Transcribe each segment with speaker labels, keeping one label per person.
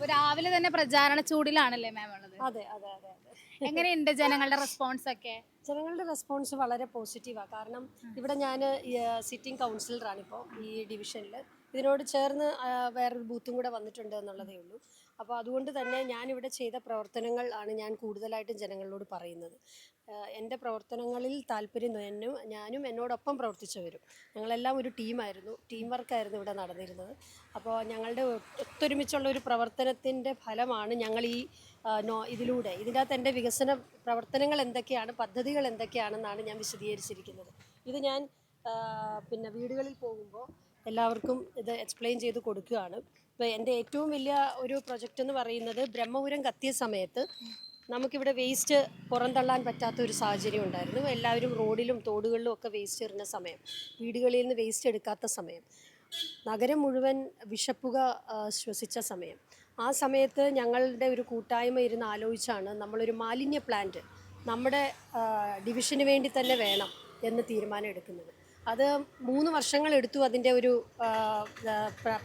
Speaker 1: അപ്പൊ രാവിലെ തന്നെ പ്രചാരണ ചൂടിലാണല്ലേ മാം ഉള്ളത്?
Speaker 2: അതെ അതെ അതെ അതെ.
Speaker 1: എങ്ങനെയുണ്ട് ജനങ്ങളുടെ റെസ്പോൺസ് ഒക്കെ?
Speaker 2: ജനങ്ങളുടെ റെസ്പോൺസ് വളരെ പോസിറ്റീവാണ് കാരണം ഇവിടെ ഞാൻ സിറ്റിംഗ് കൗൺസിലറാണ് ഇപ്പോൾ ഈ ഡിവിഷനിൽ ഇതിനോട് ചേർന്ന് വേറൊരു ബൂത്തും കൂടെ വന്നിട്ടുണ്ട് എന്നുള്ളതേ ഉള്ളൂ. അപ്പോൾ അതുകൊണ്ട് തന്നെ ഞാനിവിടെ ചെയ്ത പ്രവർത്തനങ്ങൾ ആണ് ഞാൻ കൂടുതലായിട്ടും ജനങ്ങളോട് പറയുന്നത്. എന്റെ പ്രവർത്തനങ്ങളിൽ താല്പര്യം എന്നും ഞാനും എന്നോടൊപ്പം പ്രവർത്തിച്ചവരും. ഞങ്ങളെല്ലാം ഒരു ടീമായിരുന്നു. ടീം വർക്കായിരുന്നു ഇവിടെ നടന്നിരുന്നത്. അപ്പോൾ ഞങ്ങളുടെ ഒത്തൊരുമിച്ചുള്ള ഒരു പ്രവർത്തനത്തിന്റെ ഫലമാണ് ഞങ്ങൾ ഈ നോ ഇതിലൂടെ. ഇതിനകത്ത് എന്റെ വികസന പ്രവർത്തനങ്ങൾ എന്തൊക്കെയാണ് പദ്ധതികൾ എന്തൊക്കെയാണെന്നാണ് ഞാൻ വിശദീകരിച്ചിരിക്കുന്നത്. ഇത് ഞാൻ പിന്നെ വീടുകളിൽ പോകുമ്പോൾ എല്ലാവർക്കും ഇത് എക്സ്പ്ലെയിൻ ചെയ്ത് കൊടുക്കുകയാണ്. ഇപ്പോൾ എന്റെ ഏറ്റവും വലിയ ഒരു പ്രൊജക്റ്റ് എന്ന് പറയുന്നത് ബ്രഹ്മപുരം കത്തിയ സമയത്ത് നമുക്കിവിടെ വേസ്റ്റ് പുറന്തള്ളാൻ പറ്റാത്ത ഒരു സാഹചര്യം ഉണ്ടായിരുന്നു. എല്ലാവരും റോഡിലും തോടുകളിലും ഒക്കെ വേസ്റ്റ് എറിഞ്ഞ സമയം വീടുകളിൽ നിന്ന് വേസ്റ്റ് എടുക്കാത്ത സമയം നഗരം മുഴുവൻ വിഷപ്പുക ശ്വസിച്ച സമയം. ആ സമയത്ത് ഞങ്ങളുടെ ഒരു കൂട്ടായ്മ ഇരുന്ന് ആലോചിച്ചാണ് നമ്മളൊരു മാലിന്യ പ്ലാന്റ് നമ്മുടെ ഡിവിഷന് വേണ്ടി തന്നെ വേണം എന്ന് തീരുമാനം എടുക്കുന്നത്. അത് മൂന്ന് വർഷങ്ങൾ എടുത്തു അതിന്റെ ഒരു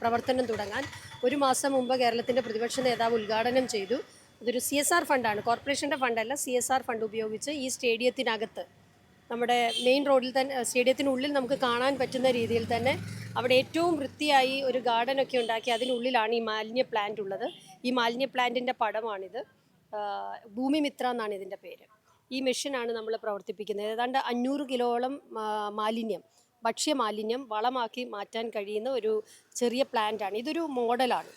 Speaker 2: പ്രവർത്തനം തുടങ്ങാൻ. ഒരു മാസം മുമ്പ് കേരളത്തിന്റെ പ്രതിപക്ഷ നേതാവ് ഉദ്ഘാടനം ചെയ്തു. ഇതൊരു സി എസ് ആർ ഫണ്ടാണ്. കോർപ്പറേഷന്റെ ഫണ്ടല്ല സി എസ് ആർ ഫണ്ട് ഉപയോഗിച്ച് ഈ സ്റ്റേഡിയത്തിനകത്ത് നമ്മുടെ മെയിൻ റോഡിൽ തന്നെ സ്റ്റേഡിയത്തിനുള്ളിൽ നമുക്ക് കാണാൻ പറ്റുന്ന രീതിയിൽ തന്നെ അവിടെ ഏറ്റവും വൃത്തിയായി ഒരു ഗാർഡൻ ഒക്കെ ഉണ്ടാക്കി അതിനുള്ളിലാണ് ഈ മാലിന്യ പ്ലാന്റ് ഉള്ളത്. ഈ മാലിന്യ പ്ലാന്റിന്റെ പടമാണിത്. ഭൂമി ഭൂമിമിത്ര എന്നാണ് ഇതിന്റെ പേര്. ഈ മെഷീനാണ് നമ്മൾ പ്രവർത്തിപ്പിക്കുന്നത്. ഏതാണ്ട് അഞ്ഞൂറ് കിലോളം മാലിന്യം ഭക്ഷ്യ മാലിന്യം വളമാക്കി മാറ്റാൻ കഴിയുന്ന ഒരു ചെറിയ പ്ലാന്റാണ്. ഇതൊരു മോഡലാണ്.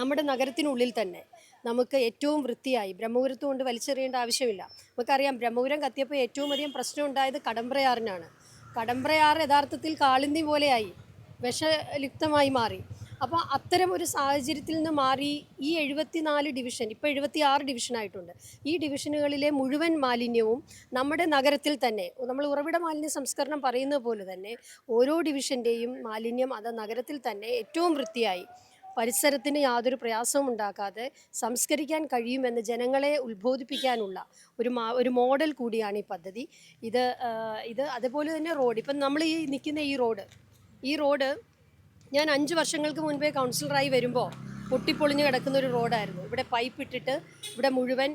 Speaker 2: നമ്മുടെ നഗരത്തിനുള്ളിൽ തന്നെ നമുക്ക് ഏറ്റവും വൃത്തിയായി ബ്രഹ്മപുരത്ത് കൊണ്ട് വലിച്ചെറിയേണ്ട ആവശ്യമില്ല. നമുക്കറിയാം ബ്രഹ്മപുരം കത്തിയപ്പോൾ ഏറ്റവും അധികം പ്രശ്നം ഉണ്ടായത് കടമ്പ്രയാറിനാണ്. കടമ്പ്രയാർ യഥാർത്ഥത്തിൽ കാളിന്തി പോലെയായി വിഷലിപ്തമായി മാറി. അപ്പോൾ അത്തരം ഒരു സാഹചര്യത്തിൽ നിന്ന് മാറി ഈ എഴുപത്തിനാല് ഡിവിഷൻ ഇപ്പോൾ എഴുപത്തി ആറ് ഡിവിഷനായിട്ടുണ്ട് ഈ ഡിവിഷനുകളിലെ മുഴുവൻ മാലിന്യവും നമ്മുടെ നഗരത്തിൽ തന്നെ നമ്മൾ ഉറവിട മാലിന്യ സംസ്കരണം പറയുന്നത് പോലെ തന്നെ ഓരോ ഡിവിഷന്റെയും മാലിന്യം അത് നഗരത്തിൽ തന്നെ ഏറ്റവും വൃത്തിയായി പരിസരത്തിന് യാതൊരു പ്രയാസവും ഉണ്ടാക്കാതെ സംസ്കരിക്കാൻ കഴിയുമെന്ന് ജനങ്ങളെ ഉത്ബോധിപ്പിക്കാനുള്ള ഒരു ഒരു മോഡൽ കൂടിയാണ് ഈ പദ്ധതി. ഇത് ഇത് അതുപോലെ തന്നെ റോഡ്. ഇപ്പം നമ്മൾ ഈ നിൽക്കുന്ന ഈ റോഡ് ഈ റോഡ് ഞാൻ അഞ്ച് വർഷങ്ങൾക്ക് മുൻപേ കൗൺസിലറായി വരുമ്പോൾ പൊട്ടിപ്പൊളിഞ്ഞ് കിടക്കുന്ന ഒരു റോഡായിരുന്നു. ഇവിടെ പൈപ്പ് ഇട്ടിട്ട് ഇവിടെ മുഴുവൻ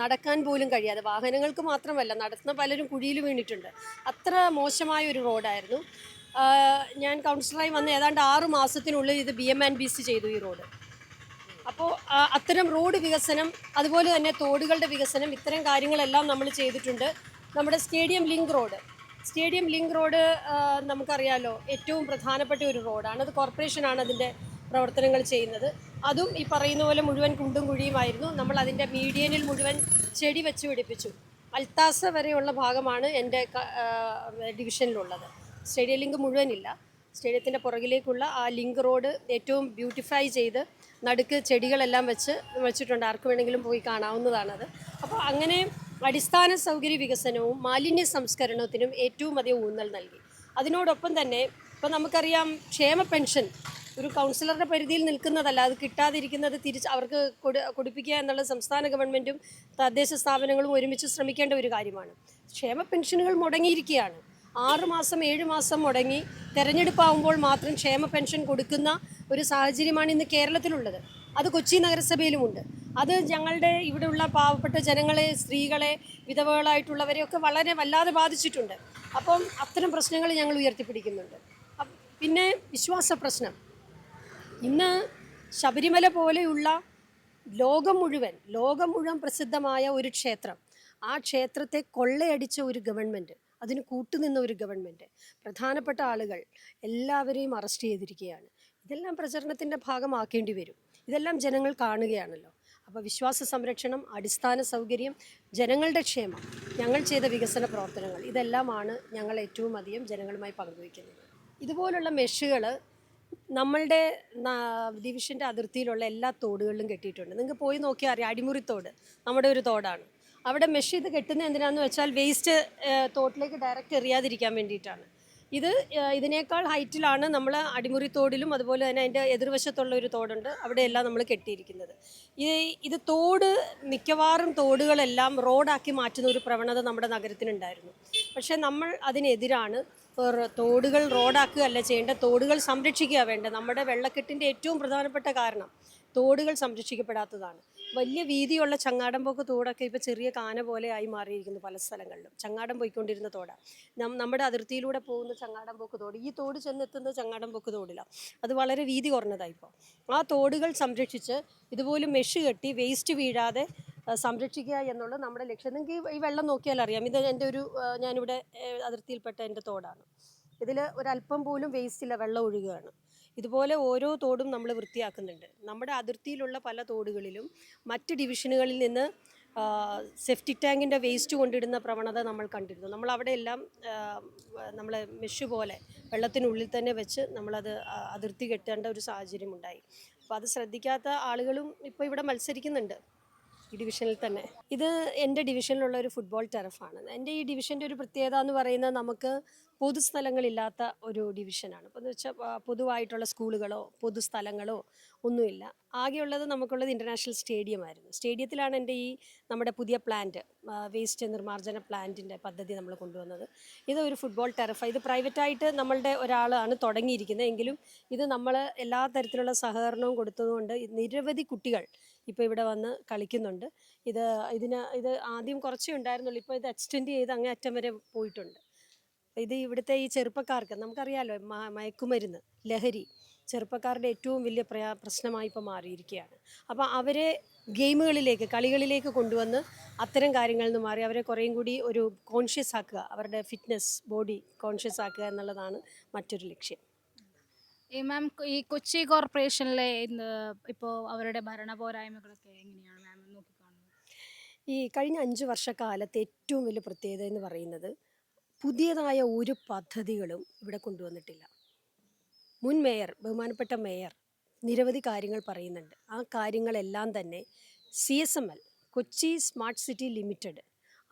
Speaker 2: നടക്കാൻ പോലും കഴിയാതെ വാഹനങ്ങൾക്ക് മാത്രമല്ല നടത്തുന്ന പലരും കുഴിയിൽ വീണിട്ടുണ്ട്. അത്ര മോശമായ ഒരു റോഡായിരുന്നു. ഞാൻ കൗൺസിലറായി വന്ന് ഏതാണ്ട് ആറ് മാസത്തിനുള്ളിൽ ഇത് B M and B C ചെയ്തു ഈ റോഡ് അപ്പോൾ അത്തരം റോഡ് വികസനം അതുപോലെ തന്നെ തോടുകളുടെ വികസനം ഇത്തരം കാര്യങ്ങളെല്ലാം നമ്മൾ ചെയ്തിട്ടുണ്ട്. നമ്മുടെ stadium link road stadium link road നമുക്കറിയാലോ ഏറ്റവും പ്രധാനപ്പെട്ട ഒരു റോഡാണ് അത് കോർപ്പറേഷനാണ് അതിന്റെ പ്രവർത്തനങ്ങൾ ചെയ്യുന്നത്. അതും ഈ പറയുന്ന പോലെ മുഴുവൻ കുണ്ടും കുഴിയുമായിരുന്നു നമ്മൾ അതിന്റെ മീഡിയനിൽ മുഴുവൻ ചെടി വെച്ച് പിടിപ്പിച്ചു. അൽത്താസ വരെയുള്ള ഭാഗമാണ് എന്റെ ഡിവിഷനിലുള്ളത്. Stadium link മുഴുവനില്ല. സ്റ്റേഡിയത്തിന്റെ പുറകിലേക്കുള്ള ആ ലിങ്ക് റോഡ് ഏറ്റവും ബ്യൂട്ടിഫൈ ചെയ്ത് നടുക്ക് ചെടികളെല്ലാം വെച്ച് വെച്ചിട്ടുണ്ട്. ആർക്ക് വേണമെങ്കിലും പോയി കാണാവുന്നതാണത്. അപ്പോൾ അങ്ങനെ അടിസ്ഥാന സൗകര്യ വികസനവും മാലിന്യ സംസ്കരണത്തിനും ഏറ്റവും അധികം ഊന്നൽ നൽകി. അതിനോടൊപ്പം തന്നെ ഇപ്പോൾ നമുക്കറിയാം ക്ഷേമ പെൻഷൻ ഒരു കൗൺസിലറുടെ പരിധിയിൽ നിൽക്കുന്നതല്ല. അത് കിട്ടാതിരിക്കുന്നത് തിരിച്ച് അവർക്ക് കൊടു കൊടുപ്പിക്കുക എന്നുള്ളത് സംസ്ഥാന ഗവൺമെന്റും തദ്ദേശ സ്ഥാപനങ്ങളും ഒരുമിച്ച് ശ്രമിക്കേണ്ട ഒരു കാര്യമാണ്. ക്ഷേമ പെൻഷനുകൾ മുടങ്ങിയിരിക്കുകയാണ്. ആറ് മാസം ഏഴ് മാസം മുടങ്ങി തെരഞ്ഞെടുപ്പാവുമ്പോൾ മാത്രം ക്ഷേമ പെൻഷൻ കൊടുക്കുന്ന ഒരു സാഹചര്യമാണ് ഇന്ന് കേരളത്തിലുള്ളത്. അത് കൊച്ചി നഗരസഭയിലുമുണ്ട്. അത് ഞങ്ങളുടെ ഇവിടെയുള്ള പാവപ്പെട്ട ജനങ്ങളെ സ്ത്രീകളെ വിധവകളായിട്ടുള്ളവരെയൊക്കെ വളരെ വല്ലാതെ ബാധിച്ചിട്ടുണ്ട്. അപ്പം അത്തരം പ്രശ്നങ്ങൾ ഞങ്ങൾ ഉയർത്തിപ്പിടിക്കുന്നുണ്ട്. പിന്നെ വിശ്വാസ പ്രശ്നം. ഇന്ന് ശബരിമല പോലെയുള്ള ലോകം മുഴുവൻ ലോകം മുഴുവൻ പ്രസിദ്ധമായ ഒരു ക്ഷേത്രം. ആ ക്ഷേത്രത്തെ കൊള്ളയടിച്ച ഒരു ഗവൺമെന്റ് അതിന് കൂട്ടുനിന്ന ഒരു ഗവൺമെന്റ് പ്രധാനപ്പെട്ട ആളുകൾ എല്ലാവരെയും അറസ്റ്റ് ചെയ്തിരിക്കുകയാണ്. ഇതെല്ലാം പ്രചരണത്തിന്റെ ഭാഗമാക്കേണ്ടി വരും. ഇതെല്ലാം ജനങ്ങൾ കാണുകയാണല്ലോ. അപ്പോൾ വിശ്വാസ സംരക്ഷണം അടിസ്ഥാന സൗകര്യം ജനങ്ങളുടെ ക്ഷേമം ഞങ്ങൾ ചെയ്ത വികസന പ്രവർത്തനങ്ങൾ ഇതെല്ലാമാണ് ഞങ്ങൾ ഏറ്റവും അധികം ജനങ്ങളുമായി പങ്കുവയ്ക്കുന്നത്. ഇതുപോലുള്ള മെഷുകൾ നമ്മളുടെ ഡിവിഷന്റെ അതിർത്തിയിലുള്ള എല്ലാ തോടുകളിലും കെട്ടിയിട്ടുണ്ട്. നിങ്ങൾക്ക് പോയി നോക്കിയാൽ അറിയാം അടിമുറി തോട് നമ്മുടെ ഒരു തോടാണ്. അവിടെ മെഷ് ഇത് കെട്ടുന്നത് എന്തിനാന്ന് വെച്ചാൽ വേസ്റ്റ് തോട്ടിലേക്ക് ഡയറക്റ്റ് എറിയാതിരിക്കാൻ വേണ്ടിയിട്ടാണ്. ഇത് ഇതിനേക്കാൾ ഹൈറ്റിലാണ് നമ്മൾ അടിമുറി തോടിലും അതുപോലെ തന്നെ അതിന്റെ എതിർവശത്തുള്ള ഒരു തോടുണ്ട്. അവിടെയെല്ലാം നമ്മൾ കെട്ടിയിരിക്കുന്നത്. ഈ ഇത് തോട് മിക്കവാറും തോടുകളെല്ലാം റോഡാക്കി മാറ്റുന്ന ഒരു പ്രവണത നമ്മുടെ നഗരത്തിനുണ്ടായിരുന്നു. പക്ഷേ നമ്മൾ അതിനെതിരാണ് തോടുകൾ റോഡാക്കുക അല്ല ചെയ്യേണ്ട തോടുകൾ സംരക്ഷിക്കുക വേണ്ട നമ്മുടെ വെള്ളക്കെട്ടിന്റെ ഏറ്റവും പ്രധാനപ്പെട്ട കാരണം തോടുകൾ സംരക്ഷിക്കപ്പെടാത്തതാണ്. വലിയ വീതിയുള്ള ചങ്ങാടം പോക്ക് തോടൊക്കെ ഇപ്പോൾ ചെറിയ കാന പോലെ ആയി മാറിയിരിക്കുന്നു പല സ്ഥലങ്ങളിലും. ചങ്ങാടം പോയിക്കൊണ്ടിരുന്ന തോടാണ് നമ്മുടെ അതിർത്തിയിലൂടെ പോകുന്ന ചങ്ങാടം പോക്ക് തോട് ഈ തോട് ചെന്നെത്തുന്നത് ചങ്ങാടംപോക്ക് തോടിലാണ് അത് വളരെ വീതി കുറഞ്ഞതാണ് ഇപ്പോൾ ആ തോടുകൾ സംരക്ഷിച്ച് ഇതുപോലെ മെഷ് കെട്ടി വേസ്റ്റ് വീഴാതെ സംരക്ഷിക്കുക എന്നുള്ളത് നമ്മുടെ ലക്ഷ്യം. നിങ്ങൾക്ക് ഈ- വെള്ളം നോക്കിയാൽ അറിയാം. ഇത് എന്റെ ഒരു ഞാനിവിടെ അതിർത്തിയിൽപ്പെട്ട എന്റെ തോടാണ്. ഇതിൽ ഒരല്പം പോലും വേസ്റ്റ് ഇല്ല വെള്ളം ഒഴുകുകയാണ് ഇതുപോലെ ഓരോ തോടും നമ്മൾ വൃത്തിയാക്കുന്നുണ്ട്. നമ്മുടെ അതിർത്തിയിലുള്ള പല തോടുകളിലും മറ്റ് ഡിവിഷനുകളിൽ നിന്ന് സെഫ്റ്റി ടാങ്കിന്റെ വേസ്റ്റ് കൊണ്ടിടുന്ന പ്രവണത നമ്മൾ കണ്ടിരുന്നു. നമ്മൾ അവിടെ എല്ലാം നമ്മൾ മെഷ് പോലെ വെള്ളത്തിനുള്ളിൽ തന്നെ വെച്ച് നമ്മളത് അതിർത്തി കെട്ടേണ്ട ഒരു സാഹചര്യം ഉണ്ടായി അപ്പോൾ അത് ശ്രദ്ധിക്കാത്ത ആളുകളും ഇപ്പോൾ ഇവിടെ മത്സരിക്കുന്നുണ്ട്. ഈ ഡിവിഷനിൽ തന്നെ. ഇത് എന്റെ ഡിവിഷനിലുള്ള ഒരു ഫുട്ബോൾ ടെറഫാണ് എന്റെ ഈ ഡിവിഷന്റെ ഒരു പ്രത്യേകത എന്ന് പറയുന്നത് നമുക്ക് പൊതുസ്ഥലങ്ങളില്ലാത്ത ഒരു ഡിവിഷനാണ് അപ്പോൾ എന്ന് വെച്ചാൽ പൊതുവായിട്ടുള്ള സ്കൂളുകളോ പൊതുസ്ഥലങ്ങളോ ഒന്നുമില്ല. ആകെയുള്ളത് നമുക്കുള്ളത് ഇന്റർനാഷണൽ സ്റ്റേഡിയം ആയിരുന്നു. സ്റ്റേഡിയത്തിലാണ് എന്റെ ഈ നമ്മുടെ പുതിയ പ്ലാന്റ് വേസ്റ്റ് നിർമ്മാർജന പ്ലാന്റിന്റെ പദ്ധതി നമ്മൾ കൊണ്ടുവന്നത്. ഇത് ഒരു ഫുട്ബോൾ ടെറഫ ഇത് പ്രൈവറ്റായിട്ട് നമ്മളുടെ ഒരാളാണ് തുടങ്ങിയിരിക്കുന്നത്. എങ്കിലും ഇത് നമ്മൾ എല്ലാ തരത്തിലുള്ള സഹകരണവും കൊടുത്തതുകൊണ്ട് നിരവധി കുട്ടികൾ ഇപ്പോൾ ഇവിടെ വന്ന് കളിക്കുന്നുണ്ട്. ഇത് ഇതിന് ഇത് ആദ്യം കുറച്ചേ ഉണ്ടായിരുന്നുള്ളൂ. ഇപ്പോൾ ഇത് എക്സ്റ്റെൻഡ് ചെയ്ത് അങ്ങേ അറ്റം വരെ പോയിട്ടുണ്ട്. ഇത് ഇവിടുത്തെ ഈ ചെറുപ്പക്കാർക്ക് നമുക്കറിയാലോ മയക്കുമരുന്ന് ലഹരി ചെറുപ്പക്കാരുടെ ഏറ്റവും വലിയ പ്രശ്നമായി ഇപ്പോൾ മാറിയിരിക്കുകയാണ്. അപ്പോൾ അവരെ ഗെയിമുകളിലേക്ക് കളികളിലേക്ക് കൊണ്ടുവന്ന് അത്തരം കാര്യങ്ങളിൽ നിന്ന് മാറി അവരെ കുറേയും കൂടി ഒരു കോൺഷ്യസ് ആക്കുക. അവരുടെ ഫിറ്റ്നസ് ബോഡി കോൺഷ്യസ് ആക്കുക എന്നുള്ളതാണ് മറ്റൊരു ലക്ഷ്യം.
Speaker 1: ഈ മാം ഈ കൊച്ചി കോർപ്പറേഷനിലെ ഇന്ന് ഇപ്പോൾ അവരുടെ ഭരണ പോരായ്മകളൊക്കെ എങ്ങനെയാണ് മാം നോക്കിക്കാണുന്നത്?
Speaker 2: ഈ കഴിഞ്ഞ അഞ്ച് വർഷക്കാലത്ത് ഏറ്റവും വലിയ പ്രത്യേകത എന്ന് പറയുന്നത് പുതിയതായ ഒരു പദ്ധതികളും ഇവിടെ കൊണ്ടുവന്നിട്ടില്ല. മുൻ മേയർ ബഹുമാനപ്പെട്ട മേയർ നിരവധി കാര്യങ്ങൾ പറയുന്നുണ്ട്. ആ കാര്യങ്ങളെല്ലാം തന്നെ C S M L Kochi smart city limited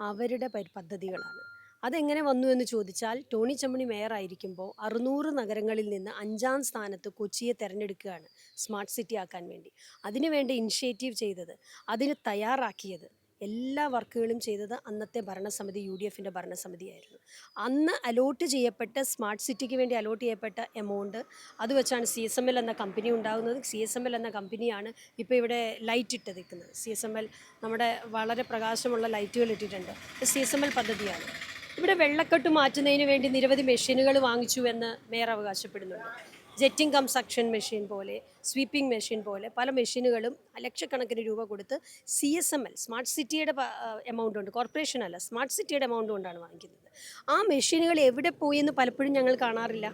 Speaker 2: അവരുടെ പദ്ധതികളാണ്. അതെങ്ങനെ വന്നു എന്ന് ചോദിച്ചാൽ ടോണി ചമ്മണി മേയർ ആയിരിക്കുമ്പോൾ അറുന്നൂറ് നഗരങ്ങളിൽ നിന്ന് അഞ്ചാം സ്ഥാനത്ത് കൊച്ചിയെ തിരഞ്ഞെടുക്കുകയാണ് സ്മാർട്ട് സിറ്റി ആക്കാൻ വേണ്ടി. അതിനുവേണ്ട ഇനിഷ്യേറ്റീവ് ചെയ്തത് അതിന് തയ്യാറാക്കിയത് എല്ലാ വർക്കുകളും ചെയ്തത് അന്നത്തെ ഭരണസമിതി യു ഡി എഫിന്റെ ഭരണസമിതിയായിരുന്നു. അന്ന് അലോട്ട് ചെയ്യപ്പെട്ട സ്മാർട്ട് സിറ്റിക്ക് വേണ്ടി അലോട്ട് ചെയ്യപ്പെട്ട എമൗണ്ട് അത് വെച്ചാണ് സി എസ് എം എൽ എന്ന കമ്പനി ഉണ്ടാകുന്നത്. സി എസ് എം എൽ എന്ന കമ്പനിയാണ് ഇപ്പോൾ ഇവിടെ ലൈറ്റ് ഇട്ട് നിൽക്കുന്നത്. സി എസ് എം എൽ നമ്മുടെ വളരെ പ്രകാശമുള്ള ലൈറ്റുകൾ ഇട്ടിട്ടുണ്ട്. സി എസ് എം എൽ പദ്ധതിയാണ്. ഇവിടെ വെള്ളക്കെട്ട് മാറ്റുന്നതിന് വേണ്ടി നിരവധി മെഷീനുകൾ വാങ്ങിച്ചു എന്ന് മേയർ അവകാശപ്പെടുന്നുണ്ട്. ജെറ്റിംഗ് കം സക്ഷൻ മെഷീൻ പോലെ സ്വീപ്പിംഗ് മെഷീൻ പോലെ പല മെഷീനുകളും ലക്ഷക്കണക്കിന് രൂപ കൊടുത്ത് C S M L smart സിറ്റിയുടെ എമൗണ്ട് ഉണ്ട്. കോർപ്പറേഷൻ അല്ല സ്മാർട്ട് സിറ്റിയുടെ എമൗണ്ട് കൊണ്ടാണ് വാങ്ങിക്കുന്നത്. ആ മെഷീനുകൾ എവിടെ പോയി എന്ന് പലപ്പോഴും ഞങ്ങൾ കാണാറില്ല.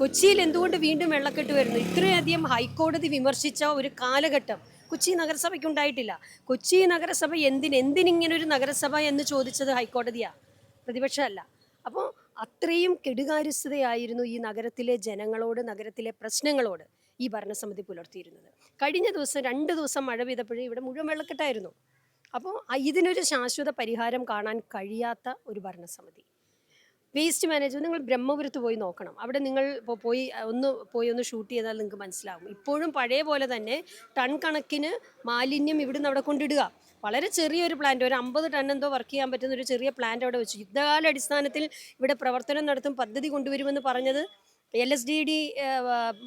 Speaker 2: കൊച്ചിയിൽ എന്തുകൊണ്ട് വീണ്ടും വെള്ളക്കെട്ട് വരുന്നു? ഇത്രയധികം ഹൈക്കോടതി വിമർശിച്ച ഒരു കാലഘട്ടം കൊച്ചി നഗരസഭയ്ക്ക് ഉണ്ടായിട്ടില്ല. കൊച്ചി നഗരസഭ എന്തിന് എന്തിനിങ്ങനൊരു നഗരസഭ എന്ന് ചോദിച്ചത് ഹൈക്കോടതിയാണ് പ്രതിപക്ഷമല്ല. അപ്പോൾ അത്രയും കെടുകാര്യസ്ഥതയായിരുന്നു ഈ നഗരത്തിലെ ജനങ്ങളോട് നഗരത്തിലെ പ്രശ്നങ്ങളോട് ഈ ഭരണസമിതി പുലർത്തിയിരുന്നത്. കഴിഞ്ഞ ദിവസം രണ്ട് ദിവസം മഴ പെയ്തപ്പോഴേ ഇവിടെ മുഴുവൻ വെള്ളക്കെട്ടായിരുന്നു. അപ്പോൾ ഇതിനൊരു ശാശ്വത പരിഹാരം കാണാൻ കഴിയാത്ത ഒരു ഭരണസമിതി. വേസ്റ്റ് മാനേജ്മെന്റ് നിങ്ങൾ ബ്രഹ്മപുരത്ത് പോയി നോക്കണം. അവിടെ നിങ്ങൾ ഇപ്പോൾ പോയി ഒന്ന് പോയി ഒന്ന് ഷൂട്ട് ചെയ്താൽ നിങ്ങൾക്ക് മനസ്സിലാവും. ഇപ്പോഴും പഴയ പോലെ തന്നെ ടൺ കണക്കിന് മാലിന്യം ഇവിടുന്ന് അവിടെ കൊണ്ടിടുക. വളരെ ചെറിയൊരു പ്ലാന്റ് ഒരു അമ്പത് ടൺ എന്തോ വർക്ക് ചെയ്യാൻ പറ്റുന്ന ഒരു ചെറിയ പ്ലാന്റ് അവിടെ വെച്ചു യുദ്ധകാല അടിസ്ഥാനത്തിൽ ഇവിടെ പ്രവർത്തനം നടത്തും പദ്ധതി കൊണ്ടുവരുമെന്ന് പറഞ്ഞത് എൽ എസ് ഡി ഡി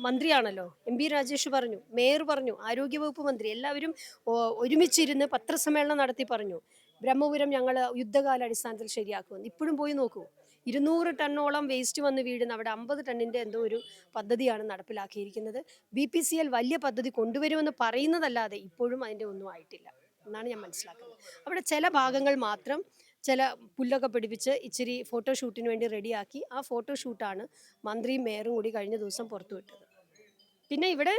Speaker 2: മന്ത്രിയാണല്ലോ. എം പി രാജേഷ് പറഞ്ഞു മേയർ പറഞ്ഞു ആരോഗ്യവകുപ്പ് മന്ത്രി എല്ലാവരും ഒരുമിച്ചിരുന്ന് പത്രസമ്മേളനം നടത്തി പറഞ്ഞു ബ്രഹ്മപുരം ഞങ്ങൾ യുദ്ധകാല അടിസ്ഥാനത്തിൽ ശരിയാക്കുമെന്ന്. ഇപ്പോഴും പോയി നോക്കൂ. ഇരുന്നൂറ് ടണ്ണോളം വേസ്റ്റ് വന്ന് വീഴുന്ന അവിടെ അമ്പത് ടണ്ണിന്റെ എന്തോ ഒരു പദ്ധതിയാണ് നടപ്പിലാക്കിയിരിക്കുന്നത്. ബി പി സി എൽ വലിയ പദ്ധതി കൊണ്ടുവരുമെന്ന് പറയുന്നതല്ലാതെ ഇപ്പോഴും അതിന്റെ ഒന്നും ആയിട്ടില്ല എന്നാണ് ഞാൻ മനസ്സിലാക്കുന്നത്. അവിടെ ചില ഭാഗങ്ങൾ മാത്രം ചില പുല്ലൊക്കെ പിടിപ്പിച്ച് ഇച്ചിരി ഫോട്ടോഷൂട്ടിന് വേണ്ടി റെഡിയാക്കി ആ ഫോട്ടോഷൂട്ടാണ് മന്ത്രിയും മേയറും കൂടി കഴിഞ്ഞ ദിവസം പുറത്തുവിട്ടത് പിന്നെ ഇവിടെ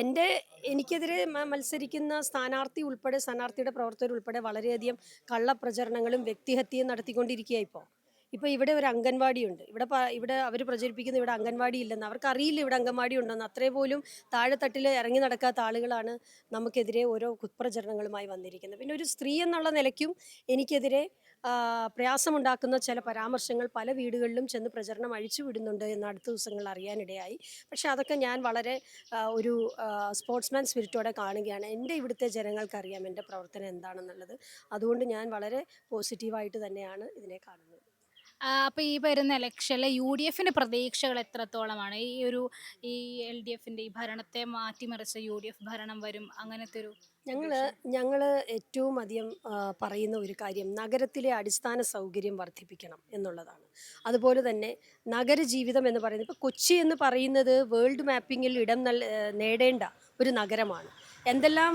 Speaker 2: എന്റെ എനിക്കെതിരെ മത്സരിക്കുന്ന സ്ഥാനാർത്ഥി ഉൾപ്പെടെ സ്ഥാനാർത്ഥിയുടെ പ്രവർത്തകർ ഉൾപ്പെടെ വളരെയധികം കള്ളപ്രചരണങ്ങളും വ്യക്തിഹത്യയും നടത്തിക്കൊണ്ടിരിക്കുക ഇപ്പോൾ. ഇപ്പോൾ ഇവിടെ ഒരു അംഗൻവാടി ഉണ്ട്. ഇവിടെ ഇവിടെ അവർ പ്രചരിപ്പിക്കുന്ന ഇവിടെ അംഗൻവാടി ഇല്ലെന്ന് അവർക്ക് അറിയില്ല ഇവിടെ അംഗൻവാടി ഉണ്ടെന്ന്. അത്രേ പോലും താഴെത്തട്ടിൽ ഇറങ്ങി നടക്കാത്ത ആളുകളാണ് നമുക്കെതിരെ ഓരോ കുപ്രചരണങ്ങളുമായി വന്നിരിക്കുന്നത്. പിന്നെ ഒരു സ്ത്രീ എന്നുള്ള നിലയ്ക്കും എനിക്കെതിരെ പ്രയാസമുണ്ടാക്കുന്ന ചില പരാമർശങ്ങൾ പല വീടുകളിലും ചെന്ന് പ്രചരണം അഴിച്ചു വിടുന്നുണ്ട് എന്ന് അടുത്ത ദിവസങ്ങളിൽ അറിയാനിടയായി. പക്ഷേ അതൊക്കെ ഞാൻ വളരെ ഒരു സ്പോർട്സ്മാൻ സ്പിരിറ്റോടെ കാണുകയാണ്. എന്റെ ഇവിടുത്തെ ജനങ്ങൾക്കറിയാം എന്റെ പ്രവർത്തനം എന്താണെന്നുള്ളത്. അതുകൊണ്ട് ഞാൻ വളരെ പോസിറ്റീവായിട്ട് തന്നെയാണ് ഇതിനെ കാണുന്നത്.
Speaker 1: ആ, അപ്പൊ ഈ വരുന്ന ഇലക്ഷനിലെ യു ഡി എഫിന്റെ പ്രതീക്ഷകൾ എത്രത്തോളമാണ്? ഈ ഒരു ഈ എൽ ഡി എഫിന്റെ ഈ ഭരണത്തെ മാറ്റിമറിച്ച് യു ഡി എഫ് ഭരണം വരും അങ്ങനത്തെ ഒരു
Speaker 2: ഞങ്ങൾ ഞങ്ങൾ ഏറ്റവും അധികം പറയുന്ന ഒരു കാര്യം നഗരത്തിലെ അടിസ്ഥാന സൗകര്യം വർദ്ധിപ്പിക്കണം എന്നുള്ളതാണ്. അതുപോലെ തന്നെ നഗരജീവിതം എന്ന് പറയുന്നത് ഇപ്പോൾ കൊച്ചി എന്ന് പറയുന്നത് വേൾഡ് മാപ്പിങ്ങിൽ ഇടം നൽ നേടേണ്ട ഒരു നഗരമാണ്. എന്തെല്ലാം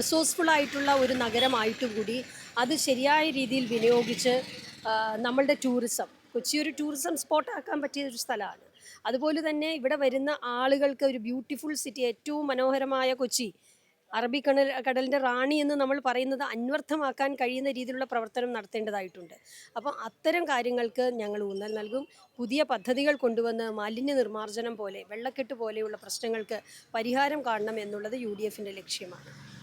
Speaker 2: റിസോഴ്സ്ഫുൾ ആയിട്ടുള്ള ഒരു നഗരമായിട്ടും കൂടി അത് ശരിയായ രീതിയിൽ വിനിയോഗിച്ച് നമ്മളുടെ ടൂറിസം. കൊച്ചി ഒരു ടൂറിസം സ്പോട്ട് ആക്കാൻ പറ്റിയ ഒരു സ്ഥലമാണ്. അതുപോലെ തന്നെ ഇവിടെ വരുന്ന ആളുകൾക്ക് ഒരു ബ്യൂട്ടിഫുൾ സിറ്റി ഏറ്റവും മനോഹരമായ കൊച്ചി. അറബിക്കണൽ കടലിന്റെ റാണി എന്ന് നമ്മൾ പറയുന്നത് അന്വർത്ഥമാക്കാൻ കഴിയുന്ന രീതിയിലുള്ള പ്രവർത്തനം നടത്തേണ്ടതായിട്ടുണ്ട്. അപ്പം അത്തരം കാര്യങ്ങൾക്ക് ഞങ്ങൾ ഊന്നൽ നൽകും. പുതിയ പദ്ധതികൾ കൊണ്ടുവന്ന് മാലിന്യ നിർമ്മാർജനം പോലെ വെള്ളക്കെട്ട് പോലെയുള്ള പ്രശ്നങ്ങൾക്ക് പരിഹാരം കാണണം എന്നുള്ളത് യു ഡി എഫിന്റെ ലക്ഷ്യമാണ്.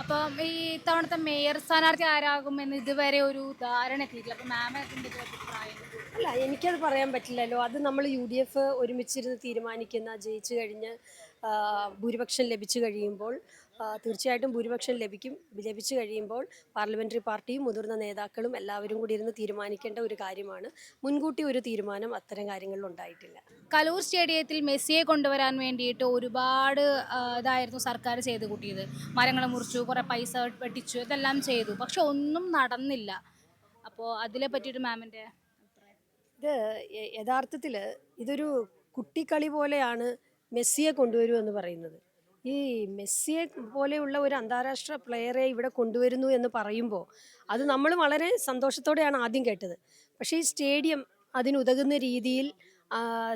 Speaker 1: അപ്പം ഈ തവണത്തെ മേയർ സ്ഥാനാർത്ഥി ആരാകുമെന്ന് ഇതുവരെ ഒരു ധാരണ എത്തിയിട്ടില്ല. അപ്പൊ മാമ
Speaker 2: അല്ല എനിക്കത് പറയാൻ പറ്റില്ലല്ലോ. അത് നമ്മൾ യു ഡി എഫ് ഒരുമിച്ചിരുന്ന് തീരുമാനിക്കുന്ന ജയിച്ചു കഴിഞ്ഞ് ഭൂരിപക്ഷം ലഭിച്ചു കഴിയുമ്പോൾ തീർച്ചയായിട്ടും ഭൂരിപക്ഷം ലഭിക്കും ലഭിച്ചു കഴിയുമ്പോൾ പാർലമെന്ററി പാർട്ടിയും മുതിർന്ന നേതാക്കളും എല്ലാവരും കൂടി ഇരുന്ന് തീരുമാനിക്കേണ്ട ഒരു കാര്യമാണ്. മുൻകൂട്ടി ഒരു തീരുമാനം അത്തരം കാര്യങ്ങളിൽ ഉണ്ടായിട്ടില്ല.
Speaker 1: കലൂർ സ്റ്റേഡിയത്തിൽ മെസ്സിയെ കൊണ്ടുവരാൻ വേണ്ടിയിട്ട് ഒരുപാട് ഇതായിരുന്നു സർക്കാർ ചെയ്ത് കൂട്ടിയത്. മരങ്ങൾ മുറിച്ചു കുറേ പൈസ വെട്ടിച്ചു ഇതെല്ലാം ചെയ്തു. പക്ഷെ ഒന്നും നടന്നില്ല. അപ്പോൾ അതിനെ പറ്റിയിട്ട് മാമിന്റെ
Speaker 2: ഇത് യഥാർത്ഥത്തിൽ ഇതൊരു കുട്ടിക്കളി പോലെയാണ് മെസ്സിയെ കൊണ്ടുവരൂ എന്ന് പറയുന്നത്. ഈ മെസ്സിയെ പോലെയുള്ള ഒരു അന്താരാഷ്ട്ര പ്ലെയറെ ഇവിടെ കൊണ്ടുവരുന്നു എന്ന് പറയുമ്പോൾ അത് നമ്മൾ വളരെ സന്തോഷത്തോടെയാണ് ആദ്യം കേട്ടത്. പക്ഷേ ഈ സ്റ്റേഡിയം അതിനുതകുന്ന രീതിയിൽ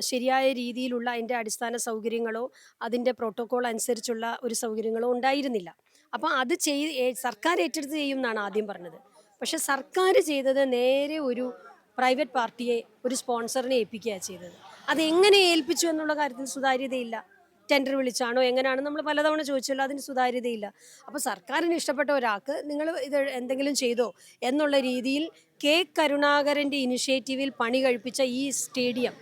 Speaker 2: ശരിയായ രീതിയിലുള്ള അതിന്റെ അടിസ്ഥാന സൗകര്യങ്ങളോ അതിന്റെ പ്രോട്ടോകോൾ അനുസരിച്ചുള്ള ഒരു സൗകര്യങ്ങളോ ഉണ്ടായിരുന്നില്ല. അപ്പോൾ അത് ചെയ് സർക്കാർ ഏറ്റെടുത്ത് ചെയ്യും എന്നാണ് ആദ്യം പറഞ്ഞത്. പക്ഷേ സർക്കാർ ചെയ്തത് നേരെ ഒരു പ്രൈവറ്റ് പാർട്ടിയെ ഒരു സ്പോൺസറിനെ ഏൽപ്പിക്കുകയാണ് ചെയ്തത്. അതെങ്ങനെ ഏൽപ്പിച്ചു എന്നുള്ള കാര്യത്തിൽ സുതാര്യതയില്ല. ടെൻഡർ വിളിച്ചാണോ എങ്ങനെയാണ് നമ്മൾ പലതവണ ചോദിച്ചല്ലോ അതിന് സുതാര്യതയില്ല. അപ്പോൾ സർക്കാരിന് ഇഷ്ടപ്പെട്ട ഒരാൾക്ക് നിങ്ങൾ ഇത് എന്തെങ്കിലും ചെയ്തോ എന്നുള്ള രീതിയിൽ കെ കരുണാകരന്റെ ഇനിഷ്യേറ്റീവിൽ പണി കഴിപ്പിച്ച ഈ സ്റ്റേഡിയം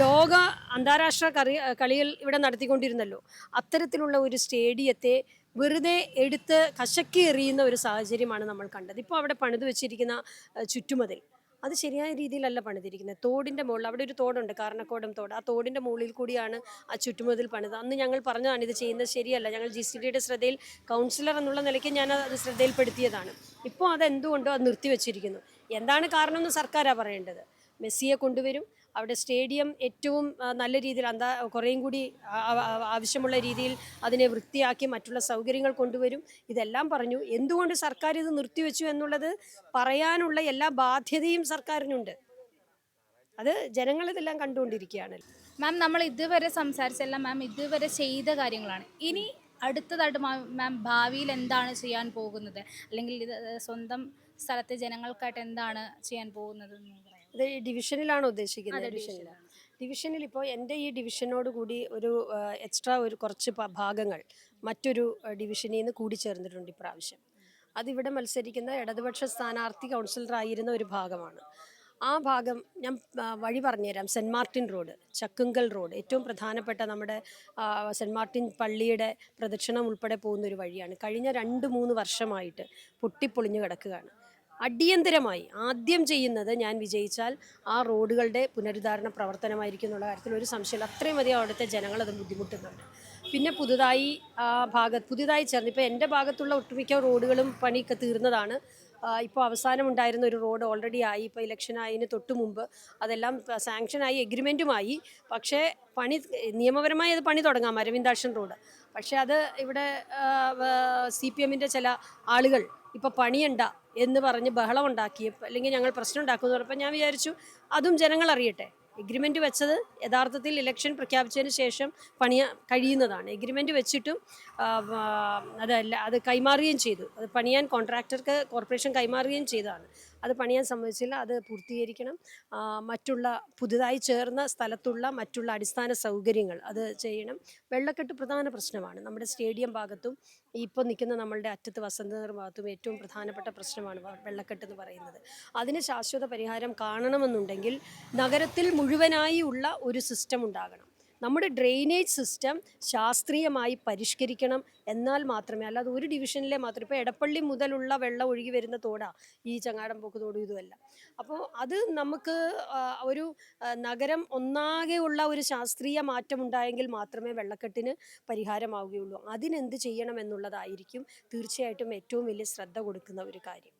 Speaker 2: ലോക അന്താരാഷ്ട്ര കറി കളികൾ ഇവിടെ നടത്തിക്കൊണ്ടിരുന്നല്ലോ. അത്തരത്തിലുള്ള ഒരു സ്റ്റേഡിയത്തെ വെറുതെ എടുത്ത് കശക്കി എറിയുന്ന ഒരു സാഹചര്യമാണ് നമ്മൾ കണ്ടത്. ഇപ്പോൾ അവിടെ പണിത് വെച്ചിരിക്കുന്ന ചുറ്റുമതിൽ. അത് ശരിയായ രീതിയിലല്ല പണിതിരിക്കുന്നത്. തോടിന്റെ മുകളിൽ അവിടെ ഒരു തോടുണ്ട് കാരണക്കോടം തോട്. ആ തോടിന്റെ മുകളിൽ കൂടിയാണ് ആ ചുറ്റുമതിൽ പണിത് അന്ന് ഞങ്ങൾ പറഞ്ഞതാണ് ഇത് ചെയ്യുന്നത് ശരിയല്ല. ഞങ്ങൾ ജി സി ഡിയുടെ ശ്രദ്ധയിൽ കൗൺസിലർ എന്നുള്ള നിലയ്ക്ക് ഞാൻ അത് ശ്രദ്ധയിൽപ്പെടുത്തിയതാണ്. ഇപ്പോൾ അതെന്തുകൊണ്ടോ അത് നിർത്തിവെച്ചിരിക്കുന്നു. എന്താണ് കാരണം എന്ന് സർക്കാരാണ് പറയേണ്ടത്? മെസ്സിയെ കൊണ്ടുവരും അവിടെ സ്റ്റേഡിയം ഏറ്റവും നല്ല രീതിയിൽ അന്താ കുറേയും കൂടി ആവശ്യമുള്ള രീതിയിൽ അതിനെ വൃത്തിയാക്കി മറ്റുള്ള സൗകര്യങ്ങൾ കൊണ്ടുവരും. ഇതെല്ലാം പറഞ്ഞു. എന്തുകൊണ്ട് സർക്കാർ ഇത് നിർത്തിവെച്ചു എന്നുള്ളത് പറയാനുള്ള എല്ലാ ബാധ്യതയും സർക്കാരിനുണ്ട്. അത് ജനങ്ങൾ ഇതെല്ലാം കണ്ടുകൊണ്ടിരിക്കുകയാണ്.
Speaker 1: മാം നമ്മൾ ഇതുവരെ സംസാരിച്ചെല്ലാം മാം ഇതുവരെ ചെയ്ത കാര്യങ്ങളാണ്. ഇനി അടുത്തതായിട്ട് മാ- ഭാവിയിൽ എന്താണ് ചെയ്യാൻ പോകുന്നത്? അല്ലെങ്കിൽ സ്വന്തം സ്ഥലത്തെ ജനങ്ങൾക്കായിട്ട് എന്താണ് ചെയ്യാൻ പോകുന്നത് എന്ന് പറയാം
Speaker 2: ഇത് ഈ ഡിവിഷനിലാണ് ഉദ്ദേശിക്കുന്നത് ഡിവിഷനിലാണ്. ഡിവിഷനിൽ ഇപ്പോൾ എന്റെ ഈ ഡിവിഷനോട് കൂടി ഒരു എക്സ്ട്രാ ഒരു കുറച്ച് ഭാഗങ്ങൾ മറ്റൊരു ഡിവിഷനിൽ നിന്ന് കൂടി ചേർന്നിട്ടുണ്ട് ഇപ്രാവശ്യം. അതിവിടെ മത്സരിക്കുന്ന ഇടതുപക്ഷ സ്ഥാനാർത്ഥി കൗൺസിലറായിരുന്ന ഒരു ഭാഗമാണ്. ആ ഭാഗം ഞാൻ വഴി പറഞ്ഞുതരാം. Saint Martin road Chakkungal road ഏറ്റവും പ്രധാനപ്പെട്ട നമ്മുടെ സെന്റ് സെന്റ് മാർട്ടിൻ പള്ളിയുടെ പ്രദക്ഷിണം ഉൾപ്പെടെ പോകുന്ന ഒരു വഴിയാണ്. കഴിഞ്ഞ രണ്ട് മൂന്ന് വർഷമായിട്ട് പൊട്ടിപ്പൊളിഞ്ഞു കിടക്കുകയാണ്. അടിയന്തരമായി ആദ്യം ചെയ്യുന്നത് ഞാൻ വിജയിച്ചാൽ ആ റോഡുകളുടെ പുനരുദ്ധാരണ പ്രവർത്തനമായിരിക്കും എന്നുള്ള കാര്യത്തിൽ ഒരു സംശയമില്ല. അത്രയും അധികം അവിടുത്തെ ജനങ്ങൾ അത് ബുദ്ധിമുട്ടുന്നുണ്ട്. പിന്നെ പുതുതായി ആ ഭാഗത്ത് പുതുതായി ചേർന്ന് ഇപ്പോൾ എന്റെ ഭാഗത്തുള്ള ഒട്ടുമിക്ക റോഡുകളും പണിയൊക്കെ തീർന്നതാണ്. ഇപ്പോൾ അവസാനം ഉണ്ടായിരുന്ന ഒരു റോഡ് ഓൾറെഡി ആയി ഇപ്പോൾ ഇലക്ഷൻ ആയതിന് തൊട്ട് മുമ്പ് അതെല്ലാം സാങ്ഷനായി എഗ്രിമെന്റുമായി പക്ഷേ പണി നിയമപരമായി അത് പണി തുടങ്ങാം അരവിന്ദാക്ഷൻ റോഡ്. പക്ഷേ അത് ഇവിടെ സി പി എമ്മിന്റെ ചില ആളുകൾ ഇപ്പോൾ പണിയണ്ട എന്ന് പറഞ്ഞ് ബഹളം ഉണ്ടാക്കി അല്ലെങ്കിൽ ഞങ്ങൾ പ്രശ്നം ഉണ്ടാക്കുമെന്ന് പറഞ്ഞപ്പോൾ ഞാൻ വിചാരിച്ചു അതും ജനങ്ങൾ അറിയട്ടെ. എഗ്രിമെന്റ് വെച്ചത് യഥാർത്ഥത്തിൽ ഇലക്ഷൻ പ്രഖ്യാപിച്ചതിന് ശേഷം പണിയ കഴിയുന്നതാണ്. എഗ്രിമെന്റ് വെച്ചിട്ടും അതല്ല അത് കൈമാറുകയും ചെയ്തു. അത് പണിയാൻ കോൺട്രാക്ടർക്ക് കോർപ്പറേഷൻ കൈമാറുകയും ചെയ്തതാണ്. അത് പണിയാൻ സമ്മതിച്ചില്ല. അത് പൂർത്തീകരിക്കണം. മറ്റുള്ള പുതുതായി ചേർന്ന സ്ഥലത്തുള്ള മറ്റുള്ള അടിസ്ഥാന സൗകര്യങ്ങൾ അത് ചെയ്യണം. വെള്ളക്കെട്ട് പ്രധാന പ്രശ്നമാണ്. നമ്മുടെ സ്റ്റേഡിയം ഭാഗത്തും ഇപ്പോൾ നിൽക്കുന്ന നമ്മളുടെ അറ്റത്ത് വസന്തനഗർ ഭാഗത്തും ഏറ്റവും പ്രധാനപ്പെട്ട പ്രശ്നമാണ് വെള്ളക്കെട്ട് എന്ന് പറയുന്നത്. അതിന് ശാശ്വത പരിഹാരം കാണണമെന്നുണ്ടെങ്കിൽ നഗരത്തിൽ മുഴുവനായി ഉള്ള ഒരു സിസ്റ്റം ഉണ്ടാകണം. നമ്മുടെ ഡ്രെയിനേജ് സിസ്റ്റം ശാസ്ത്രീയമായി പരിഷ്കരിക്കണം എന്നാൽ മാത്രമേ അല്ലാതെ ഒരു ഡിവിഷനിലെ മാത്രം. ഇപ്പോൾ എടപ്പള്ളി മുതലുള്ള വെള്ളം ഒഴുകി വരുന്ന തോടാ ഈ ചങ്ങാടംപോക്ക് തോടും ഇതുമല്ല അപ്പോൾ അത് നമുക്ക് ഒരു നഗരം ഒന്നാകെയുള്ള ഒരു ശാസ്ത്രീയ മാറ്റം ഉണ്ടായെങ്കിൽ മാത്രമേ വെള്ളക്കെട്ടിന് പരിഹാരമാവുകയുള്ളൂ. അതിനെന്ത് ചെയ്യണം എന്നുള്ളതായിരിക്കും തീർച്ചയായിട്ടും ഏറ്റവും വലിയ ശ്രദ്ധ കൊടുക്കുന്ന ഒരു കാര്യം.